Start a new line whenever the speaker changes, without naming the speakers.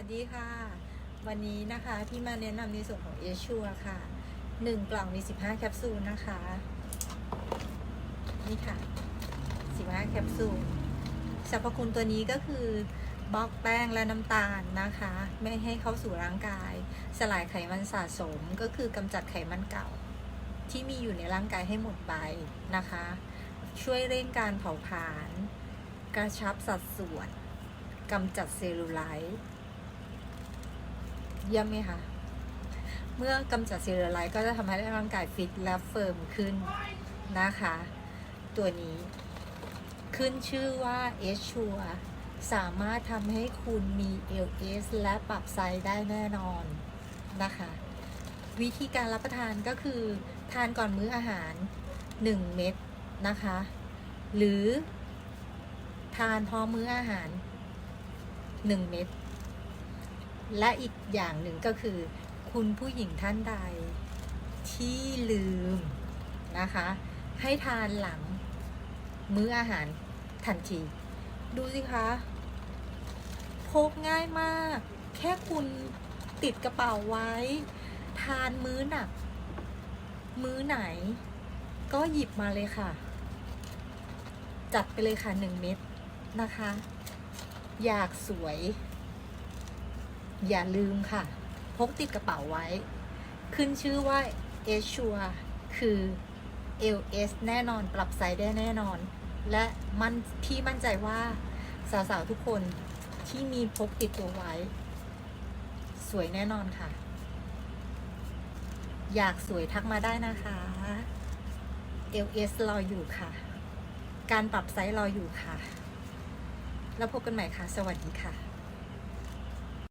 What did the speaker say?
วัสดีค่ะ วันนี้นะคะที่มาแนะนำในส่วนของเอชัวค่ะหนึ่งกล่องมี 15 แคปซูลนะคะ นี่ค่ะ 15 แคปซูลสรรพคุณตัวนี้ก็คือบล็อกแป้งและน้ำตาลนะคะ ไม่ให้เข้าสู่ร่างกาย สลายไขมันสะสมก็คือกำจัดไขมันเก่า ที่มีอยู่ในร่างกายให้หมดไปนะคะ ช่วยเร่งการเผาผลาญกระชับสัดส่วนกำจัดเซลลูไลท์ เยี่ยมไหมคะเมื่อกำจัดเซลลูไลท์ก็จะทำให้ร่างกายฟิตและเฟิร์มขึ้นนะคะ ตัวนี้ขึ้นชื่อว่าเอชชัวสามารถทำให้คุณมี LS และปรับไซส์ได้แน่นอนนะคะ วิธีการรับประทานก็คือทานก่อนมื้ออาหาร 1 เม็ดนะคะ หรือทานพร้อมมื้ออาหาร 1 เม็ด และอีกอย่างหนึ่งก็คือ คุณผู้หญิงท่านใด ที่ลืมนะคะ ให้ทานหลัง มื้ออาหารทันที ดูสิคะพกง่ายมาก แค่คุณติดกระเป๋าไว้ ทานมื้อหนัก มื้อไหน ก็หยิบมาเลยค่ะ จัดไปเลยค่ะหนึ่งเม็ดนะคะ อยากสวย อย่าลืมค่ะ พกติดกระเป๋าไว้ ขึ้นชื่อว่าเอชัวคือ LS แน่นอนปรับไซส์ได้แน่นอน และมันพี่มั่นใจว่าสาวๆทุกคนที่มีพกติดตัวไว้ สวยแน่นอนค่ะ อยากสวยทักมาได้นะคะ LS รออยู่ค่ะ การปรับไซส์รออยู่ค่ะ แล้วพบกันใหม่ค่ะ สวัสดีค่ะ